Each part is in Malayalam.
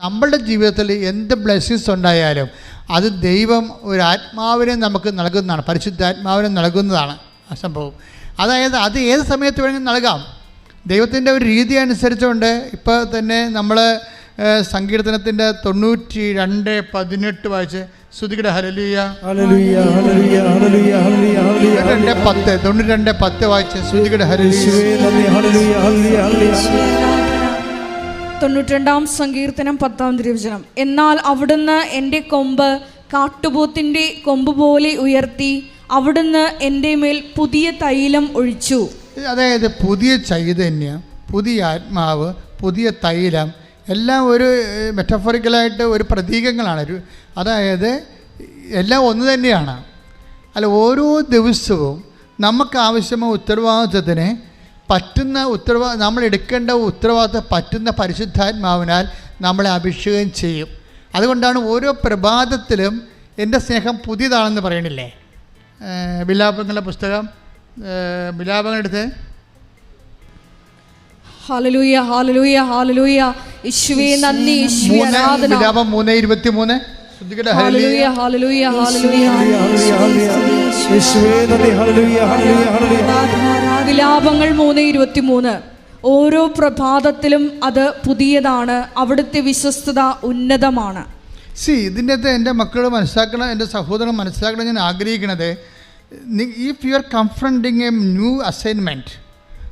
നമ്മളുടെ ജീവിതത്തിൽ എന്ത് ബ്ലെസ്സിങ്സ് ഉണ്ടായാലും അത് ദൈവം ഒരു ആത്മാവിനെ നമുക്ക് നൽകുന്നതാണ് പരിശുദ്ധാത്മാവിനെ നൽകുന്നതാണ് ആ സംഭവം. അതായത് അത് ഏത് സമയത്ത് വേണമെങ്കിലും നൽകാം. ദൈവത്തിന്റെ ഒരു രീതി അനുസരിച്ചുകൊണ്ട് ഇപ്പോൾ തന്നെ നമ്മൾ സങ്കീർത്തനത്തിന്റെ തൊണ്ണൂറ്റി രണ്ട് പതിനെട്ട് വായിച്ച് ശ്രുതികട ഹലലിയ രണ്ട് പത്ത് തൊണ്ണൂറ്റി രണ്ട് പത്ത് വായിച്ച് ശ്രുതികട ഹരലിയ തൊണ്ണൂറ്റിരണ്ടാം സങ്കീർത്തനം പത്താം തിരുവചനം. എന്നാൽ അവിടുന്ന് എന്റെ കൊമ്പ് കാട്ടുപോത്തിന്റെ കൊമ്പ് പോലെ ഉയർത്തി അവിടുന്ന് എന്റെ മേൽ പുതിയ തൈലം ഒഴിച്ചു. അതായത് പുതിയ ചൈതന്യം പുതിയ ആത്മാവ് പുതിയ തൈലം എല്ലാം ഒരു മെറ്റഫോറിക്കലായിട്ട് ഒരു പ്രതീകങ്ങളാണ്. അതായത് എല്ലാം ഒന്ന് തന്നെയാണ്. അല്ല ഓരോ ദിവസവും നമുക്ക് ആവശ്യമായ ഉത്തരവാദിത്വത്തിന് പറ്റുന്ന ഉത്തരവാ നമ്മൾ എടുക്കേണ്ട ഉത്തരവാദിത്വം പറ്റുന്ന പരിശുദ്ധാത്മാവിനാൽ നമ്മളെ അഭിഷേകം ചെയ്യും. അതുകൊണ്ടാണ് ഓരോ പ്രഭാതത്തിലും എന്റെ സ്നേഹം പുതിയതാണെന്ന് പറയണില്ലേ? ബിലാപങ്ങളുടെ വിലാപങ്ങളുടെ പുസ്തകം വിലാപങ്ങളെടുത്ത് ഹാലലൂയ ഹാലലൂയ ഹാലലൂയ. യേശുവേ നന്ദി. യേശുവേ ആരാധന. വിലാപം മൂന്ന് ഇരുപത്തി മൂന്ന് ഹാലലൂയ ഹാലലൂയ. വിലാപങ്ങൾ മൂന്ന് ഇരുപത്തിമൂന്ന്. ഓരോ പ്രഭാതത്തിലും അത് പുതിയതാണ്. അവിടുത്തെ വിശ്വസ്തത ഉന്നതമാണ്. സി ഇതിന്റെ അകത്ത് എന്റെ മക്കൾ മനസ്സിലാക്കണം എന്റെ സഹോദരൻ മനസ്സിലാക്കണം ഞാൻ ആഗ്രഹിക്കണത്. If you are confronting a new assignment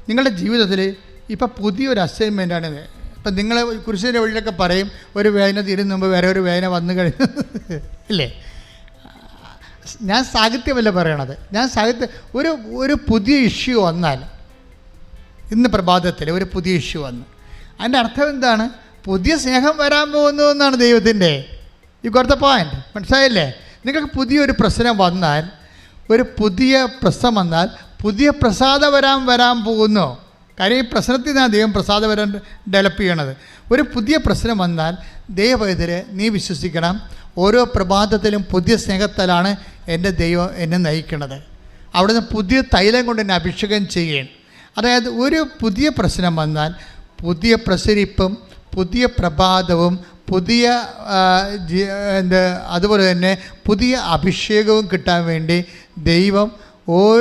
നിങ്ങളുടെ ജീവിതത്തിൽ ഇപ്പം പുതിയൊരു അസൈൻമെന്റാണിത് ഇപ്പം നിങ്ങളെ കുരിശിന്റെ വഴിയിലൊക്കെ പറയും ഒരു വേദന തീരുന്ന മുമ്പ് വേറെ ഒരു വേദന വന്നു കഴിഞ്ഞു. ഇല്ലേ? ഞാൻ സാഹിത്യമല്ല പറയണത്. ഞാൻ സാഹിത്യ ഒരു ഒരു പുതിയ ഇഷ്യൂ വന്നാൽ ഇന്ന് പ്രഭാതത്തിൽ ഒരു പുതിയ ഇഷ്യൂ വന്നു. അതിന്റെ അർത്ഥം എന്താണ്? പുതിയ സ്നേഹം വരാൻ പോകുന്നു എന്നാണ് ദൈവത്തിന്റെ. ഈ കൊടുത്ത പോയിന്റ് മനസ്സിലായില്ലേ? നിങ്ങൾക്ക് പുതിയൊരു പ്രശ്നം വന്നാൽ ഒരു പുതിയ പ്രശ്നം വന്നാൽ പുതിയ പ്രസാദ വരാൻ വരാൻ പോകുന്നു. കാര്യം ഈ പ്രശ്നത്തിൽ നിന്നാണ് ദൈവം പ്രസാദം വരാൻ ഡെവലപ്പ് ചെയ്യണത്. ഒരു പുതിയ പ്രശ്നം വന്നാൽ ദൈവത്തിൽ നീ വിശ്വസിക്കണം. ഓരോ പ്രഭാതത്തിലും പുതിയ സ്നേഹത്താലാണ് എന്റെ ദൈവം എന്നെ നയിക്കുന്നത്. അവിടുന്ന് പുതിയ തൈലം കൊണ്ട് എന്നെ അഭിഷേകം ചെയ്യുകയാണ്. അതായത് ഒരു പുതിയ പ്രശ്നം വന്നാൽ പുതിയ പ്രസരിപ്പും പുതിയ പ്രഭാതവും പുതിയ എന്ത് അതുപോലെ തന്നെ പുതിയ അഭിഷേകവും കിട്ടാൻ വേണ്ടി ദൈവം ഓ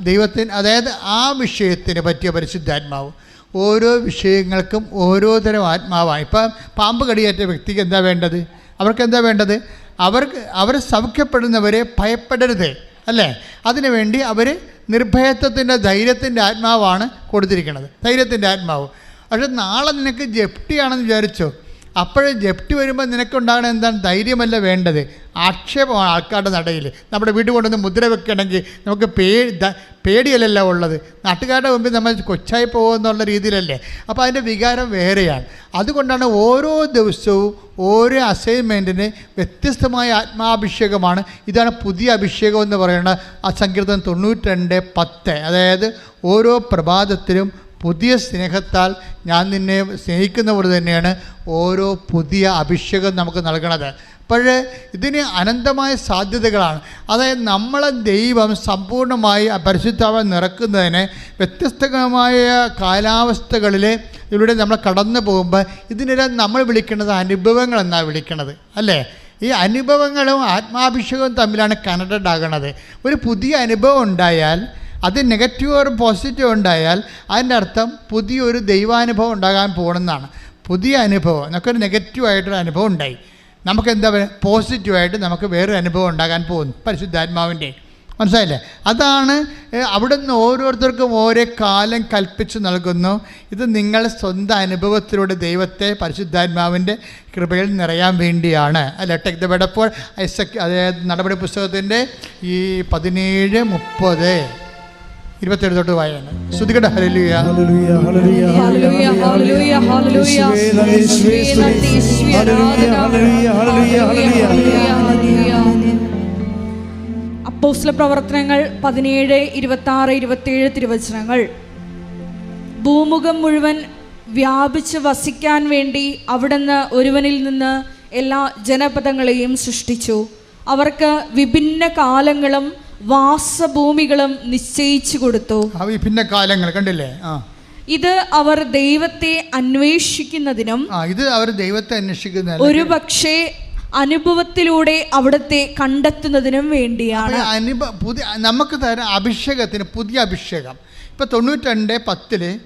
ദൈവത്തിന് അതായത് ആ വിഷയത്തിന് പറ്റിയ പരിശുദ്ധാത്മാവ് ഓരോ വിഷയങ്ങൾക്കും ഓരോ തരം ആത്മാവാണ്. ഇപ്പം പാമ്പ് കടിയേറ്റ വ്യക്തിക്ക് എന്താ വേണ്ടത്? അവർക്ക് എന്താ വേണ്ടത്? അവർക്ക് അവർ സൗഖ്യപ്പെടുന്നവരെ ഭയപ്പെടരുത് അല്ലേ? അതിനുവേണ്ടി അവർ നിർഭയത്വത്തിന്റെ ധൈര്യത്തിന്റെ ആത്മാവാണ് കൊടുത്തിരിക്കുന്നത്. ധൈര്യത്തിന്റെ ആത്മാവ്. പക്ഷെ നാളെ നിനക്ക് ജപ്തിയാണെന്ന് വിചാരിച്ചോ? അപ്പോഴേ ജപ്തി വരുമ്പോൾ നിനക്കുണ്ടാകണ എന്താണ് ധൈര്യമല്ല വേണ്ടത്. ആക്ഷേപമാണ് ആൾക്കാരുടെ നടയിൽ. നമ്മുടെ വീട് കൊണ്ടുവന്ന് മുദ്ര വെക്കണമെങ്കിൽ നമുക്ക് പേടി പേടിയല്ലല്ല ഉള്ളത്. നാട്ടുകാരുടെ മുമ്പിൽ നമ്മൾ കൊച്ചായി പോകുമെന്നുള്ള രീതിയിലല്ലേ. അപ്പോൾ അതിന്റെ വികാരം വേറെയാണ്. അതുകൊണ്ടാണ് ഓരോ ദിവസവും ഓരോ അസൈൻമെന്റിന് വ്യത്യസ്തമായ ആത്മാഭിഷേകമാണ്. ഇതാണ് പുതിയ അഭിഷേകം എന്ന് പറയുന്ന ആ സങ്കീർത്തനം തൊണ്ണൂറ്റി രണ്ട് പത്ത്. അതായത് ഓരോ പ്രഭാതത്തിലും പുതിയ സ്നേഹത്താൽ ഞാൻ നിന്നെ സ്നേഹിക്കുന്നവർ തന്നെയാണ് ഓരോ പുതിയ അഭിഷേകം നമുക്ക് നൽകണത്. അപ്പോൾ ഇതിന് അനന്തമായ സാധ്യതകളാണ്. അതായത് നമ്മളെ ദൈവം സമ്പൂർണമായി പരിശുദ്ധാവ നിറക്കുന്നതിന് വ്യത്യസ്തമായ കാലാവസ്ഥകളിൽ ഇവിടെ നമ്മൾ കടന്നു പോകുമ്പോൾ ഇതിനെല്ലാം നമ്മൾ വിളിക്കുന്നത് അനുഭവങ്ങൾ എന്നാണ് വിളിക്കുന്നത് അല്ലേ? ഈ അനുഭവങ്ങളും ആത്മാഭിഷേകവും തമ്മിലാണ് കണക്റ്റഡ് ആകുന്നത് ഒരു പുതിയ അനുഭവം ഉണ്ടായാൽ അത് നെഗറ്റീവ് ഓർ പോസിറ്റീവ് ഉണ്ടായാൽ അതിന്റെ അർത്ഥം പുതിയൊരു ദൈവാനുഭവം ഉണ്ടാകാൻ പോകണമെന്നാണ് പുതിയ അനുഭവം എന്നൊക്കെ ഒരു നെഗറ്റീവായിട്ടൊരു അനുഭവം ഉണ്ടായി. നമുക്ക് എന്താ പോസിറ്റീവായിട്ട് നമുക്ക് വേറൊരു അനുഭവം ഉണ്ടാകാൻ പോകുന്നു. പരിശുദ്ധാത്മാവിന്റെ. മനസ്സിലായില്ലേ? അതാണ് അവിടെ അവിടുന്ന് ഓരോരുത്തർക്കും ഓരോ കാലം കൽപ്പിച്ചു നൽകുന്നു. ഇത് നിങ്ങൾ സ്വന്തം അനുഭവത്തിലൂടെ ദൈവത്തെ പരിശുദ്ധാത്മാവിന്റെ കൃപയിൽ നിറയാൻ വേണ്ടിയാണ്. അല്ല? ടെക് ദ ബെഡപ്പോൾ ഐസക് അതായത് നടപടി പുസ്തകത്തിന്റെ ഈ പതിനേഴ് മുപ്പത്. ഇരുപത്തേഴ് തൊട്ട് വായന. ശ്രുതികട ഹാലലൂയ അപ്പോസ്ല പ്രവർത്തനങ്ങൾ പതിനേഴ് ഇരുപത്തി ആറ് ഇരുപത്തിയേഴ് തിരുവചനങ്ങൾ. ഭൂമുഖം മുഴുവൻ വ്യാപിച്ച് വസിക്കാൻ വേണ്ടി അവിടുന്ന് ഒരുവനിൽ നിന്ന് എല്ലാ ജനപദങ്ങളെയും സൃഷ്ടിച്ചു. അവർക്ക് വിഭിന്ന കാലങ്ങളും വാസഭൂമികളും നിശ്ചയിച്ചു കൊടുത്തു. പിന്നെ കാലങ്ങൾ കണ്ടില്ലേ? ആ. ഇത് അവർ ദൈവത്തെ അന്വേഷിക്കുന്നതിനും ഇത് അവർ ദൈവത്തെ അന്വേഷിക്കുന്ന ഒരു പക്ഷേ അനുഭവത്തിലൂടെ അവിടത്തെ കണ്ടെത്തുന്നതിനും വേണ്ടിയാണ്. പുതിയ നമുക്ക് തരാം അഭിഷേകത്തിന് പുതിയ അഭിഷേകം. ഇപ്പം തൊണ്ണൂറ്റി രണ്ട് പത്തിൽ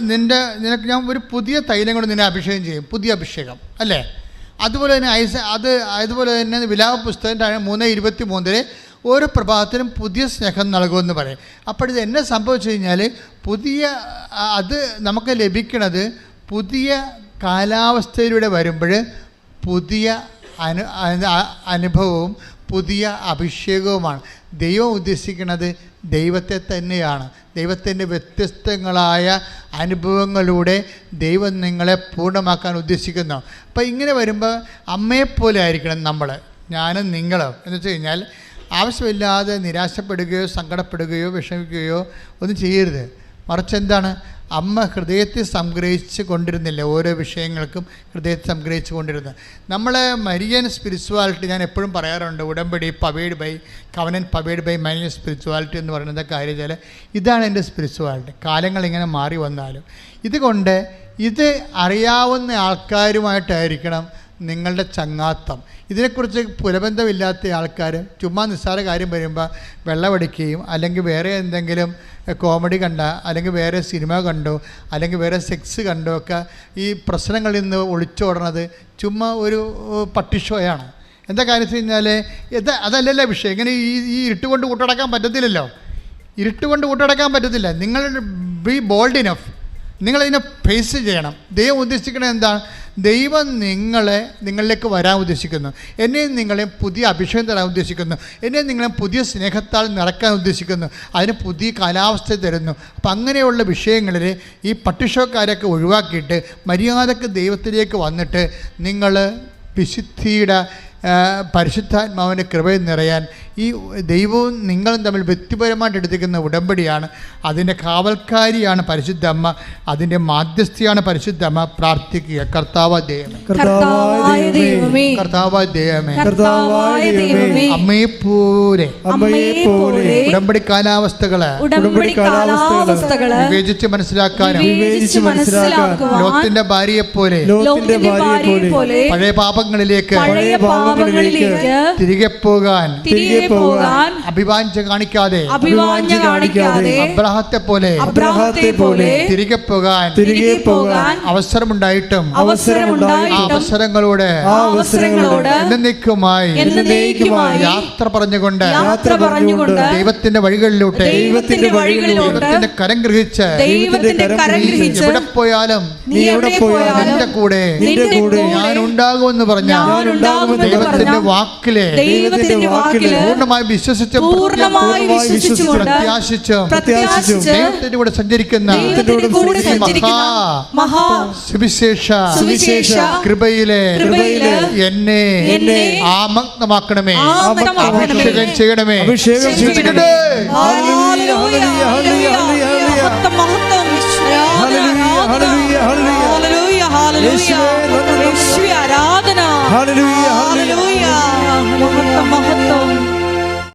നിന്റെ നിനക്ക് ഞാൻ ഒരു പുതിയ തൈലം കൊണ്ട് നിന്നെ അഭിഷേകം ചെയ്യും. പുതിയ അഭിഷേകം അല്ലേ? അതുപോലെ തന്നെ ഐസ അത് അതുപോലെ തന്നെ വിലാപ പുസ്തകം മൂന്ന് ഇരുപത്തി മൂന്നിൽ ഓരോ പ്രഭാതത്തിനും പുതിയ സ്നേഹം നൽകുമെന്ന് പറയും. അപ്പോൾ ഇത് എന്നെ സംഭവിച്ചു കഴിഞ്ഞാൽ പുതിയ അത് നമുക്ക് ലഭിക്കുന്നത് പുതിയ കാലാവസ്ഥയിലൂടെ വരുമ്പോൾ പുതിയ അനു അനുഭവവും പുതിയ അഭിഷേകവുമാണ്. ദൈവം ഉദ്ദേശിക്കുന്നത് ദൈവത്തെ തന്നെയാണ്. ദൈവത്തിന്റെ വ്യത്യസ്തങ്ങളായ അനുഭവങ്ങളിലൂടെ ദൈവം നിങ്ങളെ പൂർണമാക്കാൻ ഉദ്ദേശിക്കുന്നു. അപ്പോൾ ഇങ്ങനെ വരുമ്പോൾ അമ്മയെപ്പോലെ ആയിരിക്കണം നമ്മൾ. ഞാനും നിങ്ങളും. എന്ന് വെച്ച് കഴിഞ്ഞാൽ ആവശ്യമില്ലാതെ നിരാശപ്പെടുകയോ സങ്കടപ്പെടുകയോ വിഷമിക്കുകയോ ഒന്നും ചെയ്യരുത്. മറിച്ച് എന്താണ്? അമ്മ ഹൃദയത്തിൽ സംഗ്രഹിച്ചു കൊണ്ടിരുന്നില്ല ഓരോ വിഷയങ്ങൾക്കും ഹൃദയത്തിൽ സംഗ്രഹിച്ചു കൊണ്ടിരുന്നത്. നമ്മളെ മരിയൻ സ്പിരിച്വാലിറ്റി ഞാൻ എപ്പോഴും പറയാറുണ്ട്. ഉടമ്പടി powered by covenant powered by Marian spirituality എന്ന് പറയുന്നത് കാര്യം വെച്ചാൽ ഇതാണ് എന്റെ സ്പിരിച്വാലിറ്റി കാലങ്ങൾ ഇങ്ങനെ മാറി വന്നാലും. ഇതുകൊണ്ട് ഇത് അറിയാവുന്ന ആൾക്കാരുമായിട്ടായിരിക്കണം നിങ്ങളുടെ ചങ്ങാത്തം. ഇതിനെക്കുറിച്ച് പുലബന്ധമില്ലാത്ത ആൾക്കാർ ചുമ്മാ നിസ്സാര കാര്യം വരുമ്പോൾ വെള്ളമടിക്കുകയും അല്ലെങ്കിൽ വേറെ എന്തെങ്കിലും കോമഡി കണ്ട അല്ലെങ്കിൽ വേറെ സിനിമ കണ്ടോ അല്ലെങ്കിൽ വേറെ സെക്സ് കണ്ടോ ഒക്കെ ഈ പ്രശ്നങ്ങളിൽ നിന്ന് ഒളിച്ചോടണത് ചുമ്മാ ഒരു പട്ടിഷോയാണ് എന്താ കാര്യം വെച്ച് കഴിഞ്ഞാൽ ഇത് അതല്ലല്ലോ വിഷയം. ഇങ്ങനെ ഈ ഈ ഇരുട്ട് കൊണ്ട് കൂട്ടടക്കാൻ പറ്റത്തില്ലല്ലോ. ഇരുട്ട് കൊണ്ട് കൂട്ടടക്കാൻ പറ്റത്തില്ല. നിങ്ങൾ ബി ബോൾഡ് ഇനഫ് നിങ്ങളതിനെ ഫേസ് ചെയ്യണം. ദൈവം ഉദ്ദേശിക്കുന്നത് എന്താണ് ദൈവം നിങ്ങളെ നിങ്ങളിലേക്ക് വരാൻ ഉദ്ദേശിക്കുന്നു. എന്നെയും നിങ്ങളെ പുതിയ അഭിഷേകം തരാൻ ഉദ്ദേശിക്കുന്നു. എന്നെയും നിങ്ങളെ പുതിയ സ്നേഹത്താൽ നിറക്കാൻ ഉദ്ദേശിക്കുന്നു. അതിന് പുതിയ കാലാവസ്ഥ തരുന്നു. അപ്പം അങ്ങനെയുള്ള വിഷയങ്ങളിൽ ഈ പട്ടിഷോക്കാരൊക്കെ ഒഴിവാക്കിയിട്ട് മര്യാദയ്ക്ക് ദൈവത്തിലേക്ക് വന്നിട്ട് നിങ്ങൾ വിശുദ്ധിയുടെ പരിശുദ്ധാത്മാവിന്റെ കൃപയിൽ നിറയാൻ ഈ ദൈവവും നിങ്ങളും തമ്മിൽ വ്യക്തിപരമായിട്ട് എടുത്തിരിക്കുന്ന ഉടമ്പടിയാണ്. അതിന്റെ കാവൽക്കാരിയാണ് പരിശുദ്ധ അമ്മ. അതിന്റെ മാധ്യസ്ഥയാണ് പരിശുദ്ധ അമ്മ. പ്രാർത്ഥിക്കുക. കർത്താവ ദൈവമേ. കർത്താവ ദൈവമേ. അമ്മയെ പോലെ. ഉടമ്പടി കാലാവസ്ഥകളെ. ഉടമ്പടി കാലാവസ്ഥകൾ. വിവേചിച്ച് മനസ്സിലാക്കാനും. ലോത്തിന്റെ ഭാര്യയെ പോലെ ലോകത്തിന്റെ ഭാര്യയെ പോലെ പഴയ പാപങ്ങളിലേക്ക് പഴയ പാപങ്ങളിലേക്ക് തിരികെ പോകാൻ. തിരികെ പോകാൻ അഭിവാഞ്ച കാണിക്കാതെ അഭിവാഞ്ച കാണിക്കാതെ അബ്രഹത്തെ പോലെ അബ്രഹത്തെ പോലെ തിരികെ പോകാൻ തിരികെ പോകാൻ അവസരമുണ്ടായിട്ടും അവസരമുണ്ടായി അവസരങ്ങളോട് അവസരങ്ങളോട് എന്നേക്കുമായി എന്നേക്കുമായി യാത്ര പറഞ്ഞുകൊണ്ട് യാത്ര പറഞ്ഞുകൊണ്ട് ദൈവത്തിന്റെ വഴികളിലൂടെ ദൈവത്തിന്റെ വഴികളിലൂടെ ദൈവത്തിന്റെ കരം ഗ്രഹിച്ച് ദൈവത്തിന്റെ കരം ഗ്രഹിച്ച് എവിടെ പോയാലും നീ എവിടെ പോയാലും നിന്റെ കൂടെ നിന്റെ കൂടെ ഞാൻ ഉണ്ടാകുമെന്ന് പറഞ്ഞ ദൈവത്തിന്റെ വാക്കിലെ ദൈവത്തിന്റെ വാക്കിൽ പൂർണമായി വിശ്വസിച്ച് പൂർണമായി വിശ്വസിച്ചുകൊണ്ട് പ്രത്യാശിച്ചും പ്രത്യാശിച്ച് ദൈവത്തിന്റെ കൂടെ സഞ്ചരിക്കുന്ന മഹാ സുവിശേഷ സുവിശേഷ കൃപയിലെ കൃപയിലെ എന്നെ എന്നെ ആമഗ്നമാക്കണമേ. അഭിഷേകം ചെയ്യണമേ. അഭിഷേകം ചെയ്യണമേ. Hallelujah, hallelujah, hallelujah, hallelujah. ആരാധന. Hallelujah, hallelujah. ഹല്ലേലൂയ. മഹത്വം.